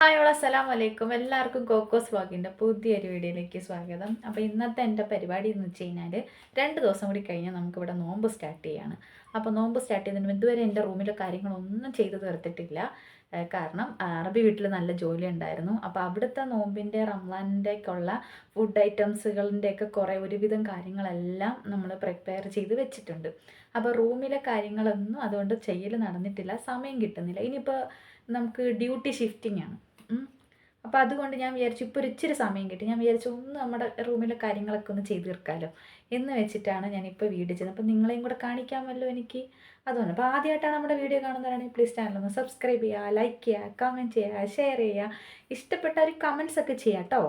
Hi ഓള അസ്സലാം വലൈക്കും എല്ലാവർക്കും കോക്കോസ് വ്ളോഗിന്റെ പുതിയൊരു വീഡിയോയിലേക്ക് സ്വാഗതം. അപ്പോൾ ഇന്നത്തെ എന്റെ പരിപാടി എന്ന് വെച്ച് കഴിഞ്ഞാൽ രണ്ട് ദിവസം കൂടി കഴിഞ്ഞാൽ നമുക്കിവിടെ നോമ്പ് സ്റ്റാർട്ട് ചെയ്യാണ്. അപ്പോൾ നോമ്പ് സ്റ്റാർട്ട് ചെയ്തതിന് ഇതുവരെ എന്റെ റൂമിലെ കാര്യങ്ങളൊന്നും ചെയ്തു തീർത്തിട്ടില്ല. കാരണം അറബി വീട്ടിൽ നല്ല ജോലി ഉണ്ടായിരുന്നു. അപ്പോൾ അവിടുത്തെ നോമ്പിന്റെ റംസാനിന്റെയൊക്കെയുള്ള ഫുഡ് ഐറ്റംസുകളുടെയൊക്കെ കുറേ ഒരുവിധം കാര്യങ്ങളെല്ലാം നമ്മൾ പ്രിപ്പയർ ചെയ്ത് വെച്ചിട്ടുണ്ട്. അപ്പോൾ റൂമിലെ കാര്യങ്ങളൊന്നും അതുകൊണ്ട് ചെയ്യൽ നടന്നിട്ടില്ല. സമയം കിട്ടുന്നില്ല. ഇനിയിപ്പോൾ നമുക്ക് ഡ്യൂട്ടി ഷിഫ്റ്റിംഗ് ആണ്. അപ്പോൾ അതുകൊണ്ട് ഞാൻ വിചാരിച്ചു ഇപ്പോൾ ഒരു ഇച്ചിരി സമയം കിട്ടി. ഞാൻ വിചാരിച്ചു ഒന്ന് നമ്മുടെ റൂമിലെ കാര്യങ്ങളൊക്കെ ഒന്ന് ചെയ്ത് തീർക്കാമല്ലോ എന്ന് വെച്ചിട്ടാണ് ഞാനിപ്പോൾ വീഡിയോ ചെയ്യുന്നത് അപ്പോൾ നിങ്ങളെയും കൂടെ കാണിക്കാമല്ലോ എനിക്ക്. അതുകൊണ്ട് അപ്പോൾ ആദ്യമായിട്ടാണ് നമ്മുടെ വീഡിയോ കാണുന്നവരാണെങ്കിൽ പ്ലീസ് ചാനലൊന്ന് സബ്സ്ക്രൈബ് ചെയ്യുക ലൈക്ക് ചെയ്യുക കമന്റ് ചെയ്യുക ഷെയർ ചെയ്യുക. ഇഷ്ടപ്പെട്ട ഒരു കമൻസ് ഒക്കെ ചെയ്യാം കേട്ടോ.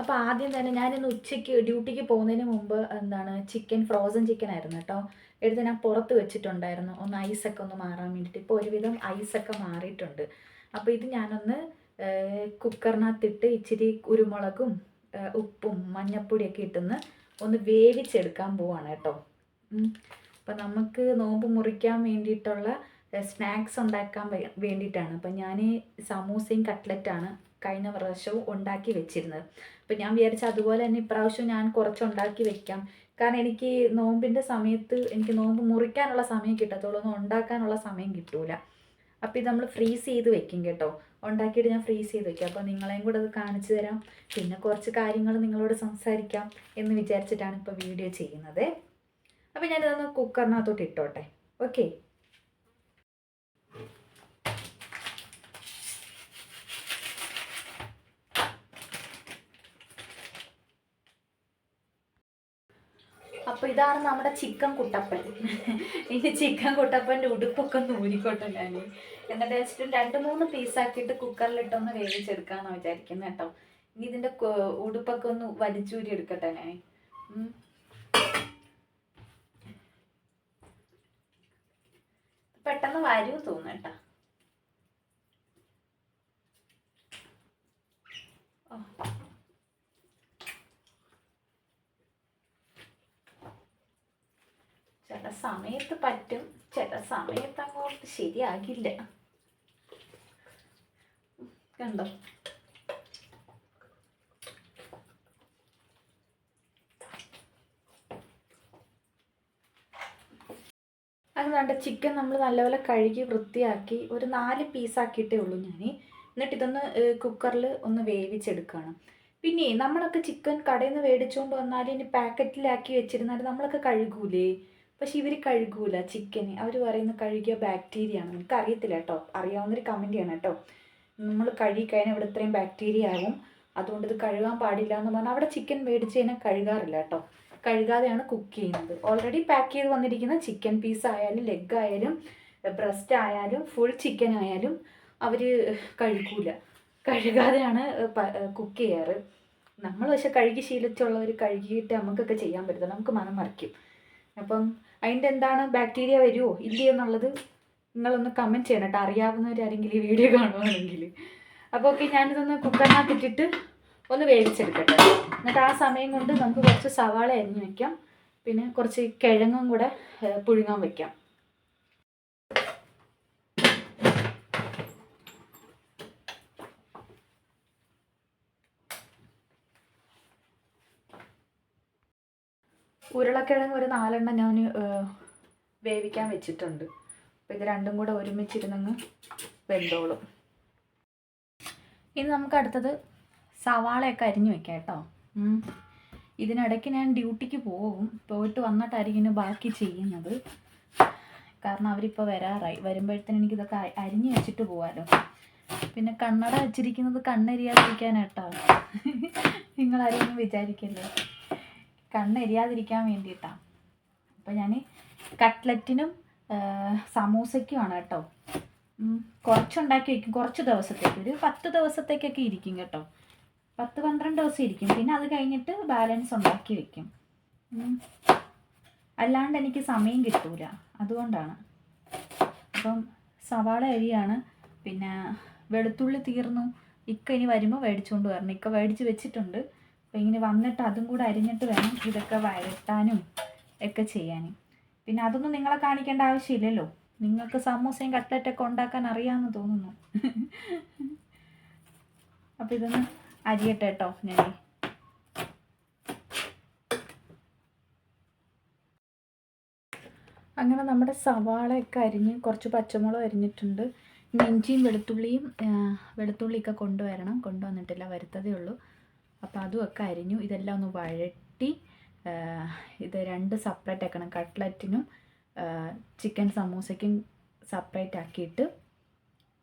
അപ്പോൾ ആദ്യം തന്നെ ഞാനിന്ന് ഉച്ചയ്ക്ക് ഡ്യൂട്ടിക്ക് പോകുന്നതിന് മുമ്പ് എന്താണ് ചിക്കൻ ഫ്രോസൺ ചിക്കൻ ആയിരുന്നു കേട്ടോ. എടുത്ത് ഞാൻ പുറത്ത് വെച്ചിട്ടുണ്ടായിരുന്നു. ഒന്ന് ഐസൊക്കെ ഒന്ന് മാറാൻ വേണ്ടിയിട്ട്. ഇപ്പോൾ ഒരുവിധം ഐസൊക്കെ മാറിയിട്ടുണ്ട്. അപ്പോൾ ഇത് ഞാനൊന്ന് കുക്കറിനകത്തിട്ട് ഇച്ചിരി കുരുമുളകും ഉപ്പും മഞ്ഞപ്പൊടിയൊക്കെ ഇട്ടൊന്ന് ഒന്ന് വേവിച്ചെടുക്കാൻ പോവാണ് കേട്ടോ. അപ്പം നമുക്ക് നോമ്പ് മുറിക്കാൻ വേണ്ടിയിട്ടുള്ള സ്നാക്സ് ഉണ്ടാക്കാൻ വേണ്ടിയിട്ടാണ്. അപ്പം ഞാൻ സമൂസയും കട്ട്ലറ്റാണ് കഴിഞ്ഞ പ്രാവശ്യവും ഉണ്ടാക്കി വെച്ചിരുന്നത്. അപ്പം ഞാൻ വിചാരിച്ച അതുപോലെ തന്നെ ഇപ്രാവശ്യം ഞാൻ കുറച്ച് ഉണ്ടാക്കി വെക്കാം. കാരണം എനിക്ക് നോമ്പിന്റെ സമയത്ത് എനിക്ക് നോമ്പ് മുറിക്കാനുള്ള സമയം കിട്ടത്തുള്ളൂ ഉണ്ടാക്കാനുള്ള സമയം കിട്ടൂല. അപ്പോൾ ഇത് നമ്മൾ ഫ്രീസ് ചെയ്ത് വെക്കും കേട്ടോ. ഉണ്ടാക്കിയിട്ട് ഞാൻ ഫ്രീസ് ചെയ്ത് വെക്കാം. അപ്പോൾ നിങ്ങളെയും കൂടെ അത് കാണിച്ചു തരാം. പിന്നെ കുറച്ച് കാര്യങ്ങൾ നിങ്ങളോട് സംസാരിക്കാം എന്ന് വിചാരിച്ചിട്ടാണ് ഇപ്പോൾ വീഡിയോ ചെയ്യുന്നത്. അപ്പോൾ ഞാനിതൊന്ന് കുക്കറിനകത്തോട്ട് ഇട്ടോട്ടെ. ഓക്കെ അപ്പോൾ ഇതാണ് നമ്മുടെ ചിക്കൻ കുട്ടപ്പൻ. ഇനി ചിക്കൻ കുട്ടപ്പന്റെ ഉടുപ്പൊക്കെ ഒന്ന് ഊരിക്കോട്ടെ ഞാൻ എന്നിട്ട് വെച്ചിട്ട് രണ്ട് മൂന്ന് പീസാക്കിയിട്ട് കുക്കറിലിട്ടൊന്ന് വേവിച്ചെടുക്കാമെന്നാണ് വിചാരിക്കുന്നത് കേട്ടോ ഇനി ഇതിന്റെ ഉടുപ്പൊക്കെ ഒന്ന് വലിച്ചൂരി എടുക്കട്ടെ ഞാൻ പെട്ടെന്ന് വരൂ തോന്നു കേട്ടോ. ഓ. ചില സമയത്ത് പറ്റും ചില സമയത്ത് അങ്ങോട്ട് ശരിയാകില്ല. കണ്ടോ? അത് വേണ്ട ചിക്കൻ നമ്മൾ നല്ലപോലെ കഴുകി വൃത്തിയാക്കി ഒരു നാല് പീസാക്കിയിട്ടേ ഉള്ളൂ ഞാൻ എന്നിട്ട് ഇതൊന്ന് കുക്കറിൽ ഒന്ന് വേവിച്ചെടുക്കുകയാണ് പിന്നെ നമ്മളൊക്കെ ചിക്കൻ കടയിൽ നിന്ന് മേടിച്ചുകൊണ്ട് വന്നാൽ ഇനി പാക്കറ്റിലാക്കി വെച്ചിരുന്നാൽ നമ്മളൊക്കെ കഴുകൂലേ? പക്ഷെ ഇവർ കഴുകൂല ചിക്കന് അവർ പറയുന്ന കഴുകിയ ബാക്ടീരിയ ആണ്. നമുക്ക് അറിയത്തില്ല കേട്ടോ. അറിയാവുന്നൊരു കമന്റ് ആണ് കേട്ടോ. നമ്മൾ കഴുകി കഴിഞ്ഞാൽ ഇവിടെ ഇത്രയും ബാക്ടീരിയ ആവും. അതുകൊണ്ട് ഇത് കഴുകാൻ പാടില്ല എന്ന് പറഞ്ഞാൽ അവിടെ ചിക്കൻ മേടിച്ച് കഴിഞ്ഞാൽ കഴുകാറില്ല കേട്ടോ. കഴുകാതെയാണ് കുക്ക് ചെയ്യുന്നത്. ഓൾറെഡി പാക്ക് ചെയ്ത് വന്നിരിക്കുന്ന ചിക്കൻ പീസ് ആയാലും ലെഗ് ആയാലും ബ്രസ്റ്റ് ആയാലും ഫുൾ ചിക്കൻ ആയാലും അവർ കഴുകൂല. കഴുകാതെയാണ് കുക്ക് ചെയ്യാറ്. നമ്മൾ പക്ഷെ കഴുകി ശീലിച്ചുള്ളവർ കഴുകിയിട്ട് നമുക്കൊക്കെ ചെയ്യാൻ പറ്റില്ല നമുക്ക് മനം മറിക്കും. അപ്പം അതിന്റെ എന്താണ് ബാക്ടീരിയ വരുമോ ഇല്ലയോ എന്നുള്ളത് നിങ്ങളൊന്ന് കമന്റ് ചെയ്യണം കേട്ടോ. അറിയാവുന്നവരാരെങ്കിലും ഈ വീഡിയോ കാണുവാണെങ്കിൽ. അപ്പോൾ ഓക്കെ ഞാനിതൊന്ന് കുക്കറിനകത്ത് ഇട്ടിട്ട് ഒന്ന് വേവിച്ചെടുക്കട്ടെ. എന്നിട്ട് ആ സമയം കൊണ്ട് നമുക്ക് കുറച്ച് സവാള അരിഞ്ഞ് വെക്കാം. പിന്നെ കുറച്ച് കിഴങ്ങും കൂടെ പുഴുങ്ങാൻ വെക്കാം. ഉരുളക്കിഴങ്ങ് ഒരു നാലെണ്ണം ഞാൻ വേവിക്കാൻ വെച്ചിട്ടുണ്ട്. അപ്പോൾ ഇത് രണ്ടും കൂടെ ഒരുമിച്ചിരുന്നങ്ങ് വെന്തോളും. ഇനി നമുക്ക് അടുത്തത് സവാളയൊക്കെ അരിഞ്ഞു വെക്കാം കേട്ടോ. ഇതിനിടയ്ക്ക് ഞാൻ ഡ്യൂട്ടിക്ക് പോകും. പോയിട്ട് വന്നിട്ടായിരിക്കും ബാക്കി ചെയ്യുന്നത്. കാരണം അവരിപ്പോൾ വരാറായി. വരുമ്പോഴത്തേന് എനിക്കിതൊക്കെ അരിഞ്ഞു വെച്ചിട്ട് പോകാമല്ലോ പിന്നെ കണ്ണട വെച്ചിരിക്കുന്നത് കണ്ണെരിയാതിരിക്കാനാട്ടോ നിങ്ങളാരെങ്കിലും വിചാരിക്കല്ലേ? കണ്ണെരിയാതിരിക്കാൻ വേണ്ടിയിട്ടാണ് അപ്പോൾ ഞാൻ കട്ട്ലറ്റിനും സമൂസയ്ക്കുമാണ് കേട്ടോ. കുറച്ചുണ്ടാക്കി വയ്ക്കും കുറച്ച് ദിവസത്തേക്ക്. ഒരു പത്ത് ദിവസത്തേക്കൊക്കെ ഇരിക്കും കേട്ടോ. പത്ത് പന്ത്രണ്ട് ദിവസം ഇരിക്കും. പിന്നെ അത് കഴിഞ്ഞിട്ട് ബാലൻസ് ഉണ്ടാക്കി വയ്ക്കും അല്ലാണ്ട് എനിക്ക് സമയം കിട്ടൂല. അതുകൊണ്ടാണ്. അപ്പം സവാള അരിയാണ്. പിന്നെ വെളുത്തുള്ളി തീർന്നു. ഇക്ക ഇനി വരുമ്പോൾ മേടിച്ചുകൊണ്ട് വരണം. ഇക്ക മേടിച്ച് വെച്ചിട്ടുണ്ട്. അപ്പോൾ ഇങ്ങനെ വന്നിട്ട് അതും കൂടെ അരിഞ്ഞിട്ട് വേണം ഇതൊക്കെ വഴട്ടാനും ഒക്കെ ചെയ്യാനും. പിന്നെ അതൊന്നും നിങ്ങളെ കാണിക്കേണ്ട ആവശ്യമില്ലല്ലോ. നിങ്ങൾക്ക് സമൂസയും കട്ട്ലറ്റൊക്കെ ഉണ്ടാക്കാൻ അറിയാമെന്ന് തോന്നുന്നു. അപ്പോൾ ഇതൊന്ന് അരിയട്ടെ കേട്ടോ ഞാൻ അങ്ങനെ നമ്മുടെ സവാളയൊക്കെ അരിഞ്ഞ് കുറച്ച് പച്ചമുളക് അരിഞ്ഞിട്ടുണ്ട്. ഇഞ്ചിയും വെളുത്തുള്ളിയും വെളുത്തുള്ളിയൊക്കെ കൊണ്ടുവരണം. കൊണ്ടുവന്നിട്ടില്ല വരുത്തതേ ഉള്ളൂ. അപ്പോൾ അതുമൊക്കെ അരിഞ്ഞു. ഇതെല്ലാം ഒന്ന് വഴട്ടി ഇത് രണ്ട് സെപ്പറേറ്റ് ആക്കണം. കട്ട്ലറ്റിനും ചിക്കൻ സമൂസയ്ക്കും സെപ്പറേറ്റ് ആക്കിയിട്ട്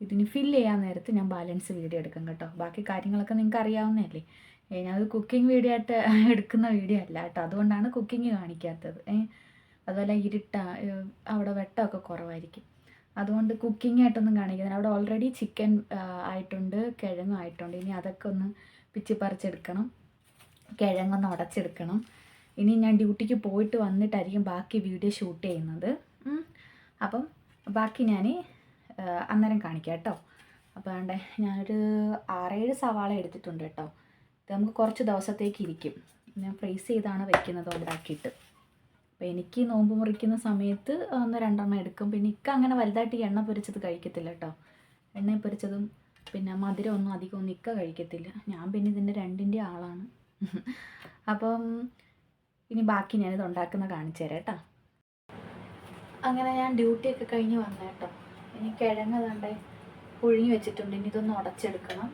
ഇതിന് ഫില്ല് ചെയ്യാൻ നേരത്ത് ഞാൻ ബാലൻസ് വീഡിയോ എടുക്കും കേട്ടോ. ബാക്കി കാര്യങ്ങളൊക്കെ നിങ്ങൾക്ക് അറിയാവുന്നതല്ലേ? ഞാനത് കുക്കിംഗ് വീഡിയോ ആയിട്ട് എടുക്കുന്ന വീഡിയോ അല്ല കേട്ടോ. അതുകൊണ്ടാണ് കുക്കിംഗ് കാണിക്കാത്തത്. അതുപോലെ ഇരുട്ട അവിടെ വെട്ടമൊക്കെ കുറവായിരിക്കും. അതുകൊണ്ട് കുക്കിംഗ് ആയിട്ടൊന്നും കാണിക്കുന്നില്ല. അവിടെ ഓൾറെഡി ചിക്കൻ ആയിട്ടുണ്ട് കിഴങ്ങും ആയിട്ടുണ്ട്. ഇനി അതൊക്കെ ഒന്ന് പിച്ചി പറിച്ചെടുക്കണം. കിഴങ്ങൊന്ന് ഉടച്ചെടുക്കണം. ഇനി ഞാൻ ഡ്യൂട്ടിക്ക് പോയിട്ട് വന്നിട്ടായിരിക്കും ബാക്കി വീഡിയോ ഷൂട്ട് ചെയ്യുന്നത്. അപ്പം ബാക്കി ഞാൻ അന്നേരം കാണിക്കാം കേട്ടോ. അപ്പോൾ വേണ്ട ഞാനൊരു ആറേഴ് സവാള എടുത്തിട്ടുണ്ട് കേട്ടോ. ഇത് നമുക്ക് കുറച്ച് ദിവസത്തേക്ക് ഇരിക്കും. ഞാൻ ഫ്രീസ് ചെയ്താണ് വെക്കുന്നത് ഉണ്ടാക്കിയിട്ട് അപ്പോൾ എനിക്ക് നോമ്പ് മുറിക്കുന്ന സമയത്ത് ഒന്ന് രണ്ടെണ്ണം എടുക്കും. പിന്നെ ഇക്ക അങ്ങനെ വലുതായിട്ട് എണ്ണ പൊരിച്ചത് കഴിക്കത്തില്ല കേട്ടോ. എണ്ണ പൊരിച്ചതും പിന്നെ മധുരം ഒന്നും അധികം ഒന്നും ഇക്ക കഴിക്കത്തില്ല. ഞാൻ പിന്നെ ഇതിന്റെ രണ്ടിന്റെ ആളാണ്. അപ്പം ഇനി ബാക്കി ഞാനിത് ഉണ്ടാക്കുന്ന കാണിച്ചു തരാം കേട്ടോ. അങ്ങനെ ഞാൻ ഡ്യൂട്ടിയൊക്കെ കഴിഞ്ഞ് വന്ന കേട്ടോ. ഇനി കിഴങ്ങ് പുഴുങ്ങി വെച്ചിട്ടുണ്ട്. ഇനി ഇതൊന്ന് ഉടച്ചെടുക്കണം.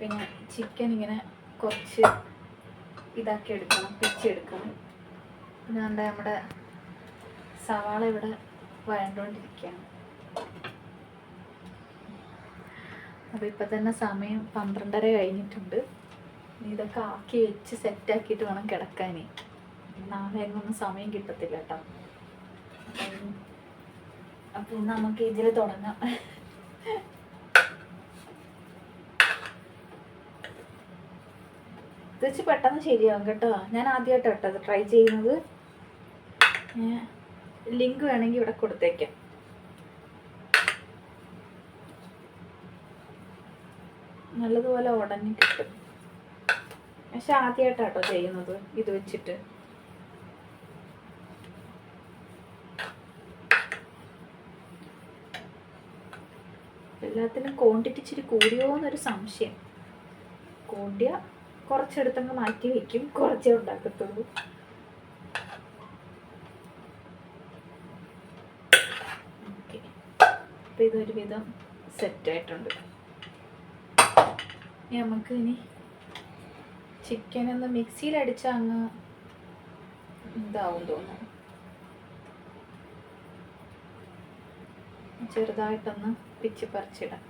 പിന്നെ ചിക്കൻ ഇങ്ങനെ കുറച്ച് ഇതാക്കി എടുക്കണം പിച്ചെടുക്കണം പിന്നെ നമ്മുടെ സവാള ഇവിടെ വഴണ്ടുകൊണ്ടിരിക്കുകയാണ് അപ്പോൾ ഇപ്പം തന്നെ സമയം പന്ത്രണ്ടര കഴിഞ്ഞിട്ടുണ്ട്. ഇതൊക്കെ ആക്കി വെച്ച് സെറ്റാക്കിയിട്ട് വേണം കിടക്കാനേ. നാളെ ഒന്നും സമയം കിട്ടത്തില്ല കേട്ടോ. അപ്പം നമുക്ക് ഇതിൽ തുടങ്ങാം. ഇത് പെട്ടെന്ന് ശരിയാവും കേട്ടോ. ഞാൻ ആദ്യമായിട്ട് കേട്ടോ ട്രൈ ചെയ്യുന്നത്. ലിങ്ക് വേണമെങ്കിൽ ഇവിടെ കൊടുത്തേക്കാം. നല്ലതുപോലെ ഉടഞ്ഞ് കിട്ടും പക്ഷെ ആദ്യമായിട്ടാട്ടോ ചെയ്യുന്നത് ഇത് വെച്ചിട്ട്. എല്ലാത്തിനും ക്വാണ്ടിറ്റി ഇച്ചിരി കൂടിയോ എന്നൊരു സംശയം. കൂടിയ കുറച്ചെടുത്തങ്ങ് മാറ്റി വെക്കും കുറച്ചേ ഉണ്ടാക്കത്തുള്ളൂ. ഓക്കെ. ഇതൊരു വിധം സെറ്റായിട്ടുണ്ട് നമുക്ക് ഇനി ചിക്കൻ ഒന്ന് മിക്സിയിൽ അടിച്ച അങ്ങ് ഇതാവും തോന്നുന്നു. ചെറുതായിട്ടൊന്ന് പിച്ച് പറിച്ചിടാം.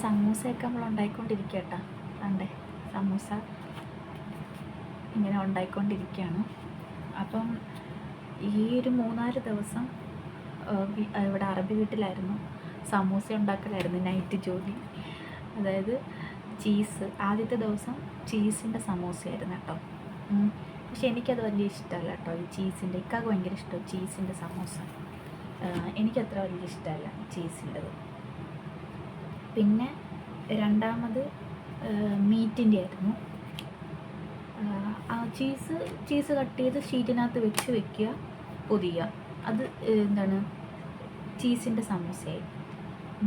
സമൂസയൊക്കെ നമ്മൾ ഉണ്ടായിക്കൊണ്ടിരിക്കട്ട അണ്ടേ സമൂസ ഇങ്ങനെ ഉണ്ടായിക്കൊണ്ടിരിക്കുകയാണ്. അപ്പം ഈ ഒരു മൂന്നാൽ ദിവസം ഇവിടെ അറബി വീട്ടിലായിരുന്നു. സമൂസ ഉണ്ടാക്കലായിരുന്നു നൈറ്റ് ജോലി. അതായത് ചീസ്. ആദ്യത്തെ ദിവസം ചീസിന്റെ സമൂസയായിരുന്നു കേട്ടോ. പക്ഷെ എനിക്കത് വലിയ ഇഷ്ടമല്ല കേട്ടോ ഈ ചീസിന്റെ. ഇക്കാക്ക് ഭയങ്കര ഇഷ്ടം ചീസിന്റെ സമൂസ. എനിക്കത്ര വലിയ ഇഷ്ടമല്ല ചീസിന്റെത്. പിന്നെ രണ്ടാമത് മീറ്റിന്റെ ആയിരുന്നു. ചീസ് ചീസ് കട്ട് ചെയ്ത് ഷീറ്റിനകത്ത് വെച്ച് വെക്കുക പൊതിയുക. അത് എന്താണ്? ചീസിന്റെ സമൂസയായി.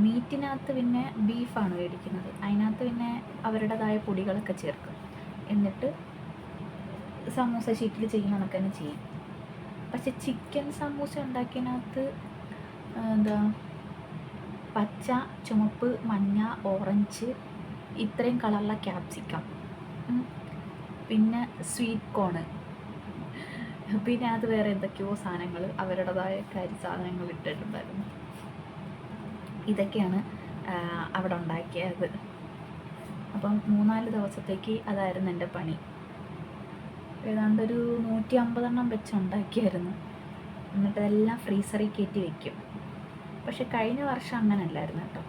മീറ്റിനകത്ത് പിന്നെ ബീഫാണ് മേടിക്കുന്നത് അതിനകത്ത് പിന്നെ അവരുടേതായ പൊടികളൊക്കെ ചേർക്കും. എന്നിട്ട് സമൂസ ഷീറ്റിൽ ചെയ്യുന്ന കണക്ക് തന്നെ ചെയ്യും. പക്ഷെ ചിക്കൻ സമൂസ ഉണ്ടാക്കിയതിനകത്ത് എന്താ? പച്ച ചുമപ്പ് മഞ്ഞ ഓറഞ്ച് ഇത്രയും കളറുള്ള ക്യാപ്സിക്കം. പിന്നെ സ്വീറ്റ് കോണ്. പിന്നെ അത് വേറെ എന്തൊക്കെയോ സാധനങ്ങൾ അവരുടേതായ കരി സാധനങ്ങൾ ഇട്ടിട്ടുണ്ടായിരുന്നു. ഇതൊക്കെയാണ് അവിടെ ഉണ്ടാക്കിയത്. അപ്പം മൂന്നാൽ ദിവസത്തേക്ക് അതായിരുന്നു എന്റെ പണി. ഏതാണ്ട് ഒരു നൂറ്റി അമ്പതെണ്ണം വെച്ച് ഉണ്ടാക്കിയായിരുന്നു. എന്നിട്ട് എല്ലാം ഫ്രീസറിൽ കയറ്റി വെക്കും. പക്ഷെ കഴിഞ്ഞ വർഷം അങ്ങനെ അല്ലായിരുന്നു കേട്ടോ.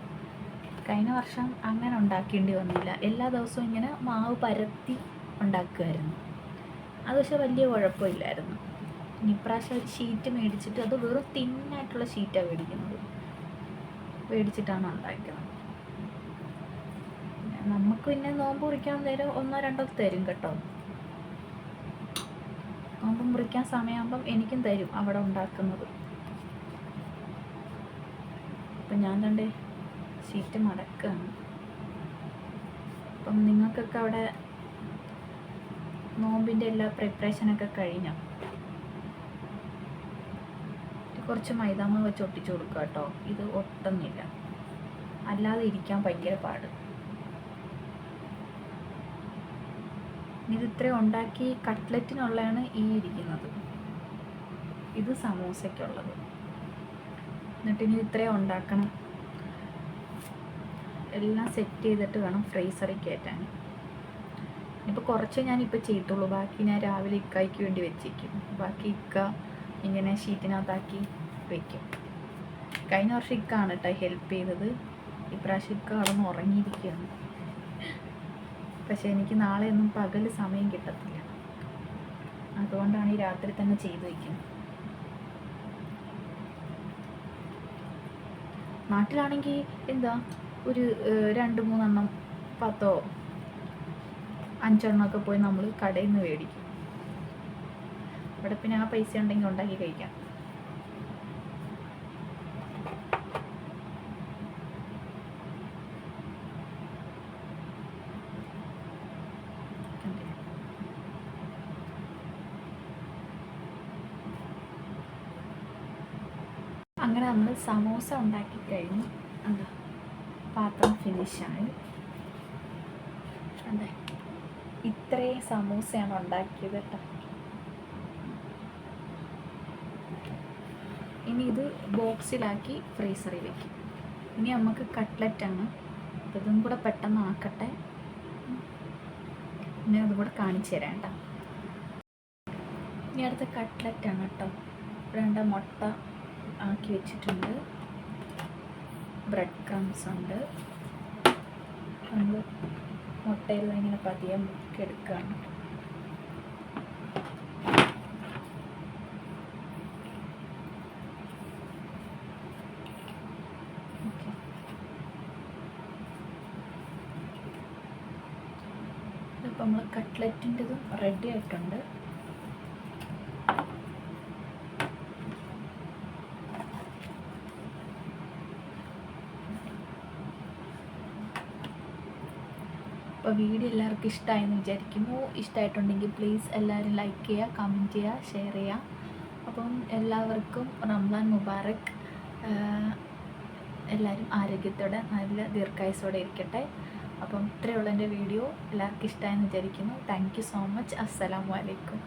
കഴിഞ്ഞ വർഷം അങ്ങനെ ഉണ്ടാക്കേണ്ടി വന്നില്ല. എല്ലാ ദിവസവും ഇങ്ങനെ മാവ് പരത്തി ഉണ്ടാക്കുമായിരുന്നു. അത് പക്ഷെ വലിയ കുഴപ്പമില്ലായിരുന്നു. ഇപ്രാവശ്യം ഒരു ഷീറ്റ് മേടിച്ചിട്ട് അത് വെറും തിന്നായിട്ടുള്ള ഷീറ്റാണ് മേടിക്കുന്നത്. മേടിച്ചിട്ടാണ് ഉണ്ടാക്കുന്നത് നമുക്ക് പിന്നെ നോമ്പ് കുറിക്കാൻ നേരം ഒന്നോ രണ്ടോ തരും കേട്ടോ. നോമ്പ് മുറിക്കാൻ സമയമാകുമ്പം എനിക്കും തരും അവിടെ ഉണ്ടാക്കുന്നത്. അപ്പം ഞാൻ കണ്ടേ ഷീറ്റ് മടക്കുകയാണ് അപ്പം നിങ്ങൾക്കൊക്കെ അവിടെ നോമ്പിന്റെ എല്ലാ പ്രിപ്പറേഷനൊക്കെ കഴിഞ്ഞ. കുറച്ച് മൈദാമ വെച്ച് ഒട്ടിച്ചു കൊടുക്കുക കേട്ടോ ഇത് ഒട്ടുന്നില്ല അല്ലാതെ ഇരിക്കാൻ ഭയങ്കര പാട്. ഇത് ഇത്രയും ഉണ്ടാക്കി കട്ട്ലറ്റിനുള്ളതാണ് ഈ ഇരിക്കുന്നത്. ഇത് സമൂസയ്ക്കുള്ളത്. എന്നിട്ട് ഇനി ഇത്രയും ഉണ്ടാക്കണം. എല്ലാം സെറ്റ് ചെയ്തിട്ട് വേണം ഫ്രീസറിൽ കയറ്റാൻ. ഇപ്പോൾ കുറച്ച് ഞാനിപ്പോൾ ചെയ്തുള്ളൂ. ബാക്കി ഞാൻ രാവിലെ ഇക്കായ്ക്ക് വേണ്ടി വെച്ചേക്കും. ബാക്കി ഇക്ക ഇങ്ങനെ ഷീറ്റിനകത്താക്കി വെക്കും. കഴിഞ്ഞ വർഷം ഇക്കാണ് കേട്ടോ ഹെൽപ്പ് ചെയ്തത്. ഇപ്രാവശ്യം ഇക്ക കടന്ന് ഉറങ്ങിയിരിക്കുകയാണ്. പക്ഷേ എനിക്ക് നാളെ ഒന്നും പകൽ സമയം കിട്ടത്തില്ല. അതുകൊണ്ടാണ് ഈ രാത്രി തന്നെ ചെയ്തു വയ്ക്കുന്നത് നാട്ടിലാണെങ്കിൽ എന്താ ഒരു രണ്ട് മൂന്നെണ്ണം പത്തോ അഞ്ചെണ്ണമൊക്കെ പോയി നമ്മൾ കടയിൽ നിന്ന് മേടിക്കും. ഇവിടെ പിന്നെ ആ പൈസ ഉണ്ടെങ്കിൽ ഉണ്ടാക്കി കഴിക്കാം. അങ്ങനെ നമ്മൾ സമോസ ഉണ്ടാക്കി കഴിഞ്ഞു. എന്താ പാത്രം ഫിനിഷായി അതെ. ഇത്രയും സമൂസയാണ് ഉണ്ടാക്കിയത് കേട്ടോ. ഇനി ഇത് ബോക്സിലാക്കി ഫ്രീസറിൽ വെക്കും. ഇനി നമുക്ക് കട്ട്ലറ്റാണ് ഇതും കൂടെ പെട്ടെന്ന് ആക്കട്ടെ. ഇനി അതും കൂടെ കാണിച്ചു തരാം കേട്ടോ. ഇനി അടുത്ത കട്ട്ലറ്റാണ് കേട്ടോ. രണ്ട് മുട്ട ആക്കി വെച്ചിട്ടുണ്ട്. ബ്രെഡ് ക്രംസ് ഉണ്ട് മുട്ടയിൽ ഇങ്ങനെ പതിയെ മുക്കിയെടുക്കുകയാണ് ഇതിപ്പോൾ നമ്മൾ കട്ട്ലറ്റിന്റെതും റെഡി ആയിട്ടുണ്ട്. അപ്പോൾ വീഡിയോ എല്ലാവർക്കും ഇഷ്ടമായെന്ന് വിചാരിക്കുന്നു. ഇഷ്ടമായിട്ടുണ്ടെങ്കിൽ പ്ലീസ് എല്ലാവരും ലൈക്ക് ചെയ്യുക കമന്റ് ചെയ്യുക ഷെയർ ചെയ്യുക. അപ്പം എല്ലാവർക്കും റംസാൻ മുബാറക്. എല്ലാവരും ആരോഗ്യത്തോടെ നല്ല ദീർഘായുസോടെ ഇരിക്കട്ടെ. അപ്പം ഇത്രയുള്ള എന്റെ വീഡിയോ. എല്ലാവർക്കും ഇഷ്ടമായെന്ന് വിചാരിക്കുന്നു. താങ്ക് സോ മച്ച് അസ്സലാമു അലൈക്കും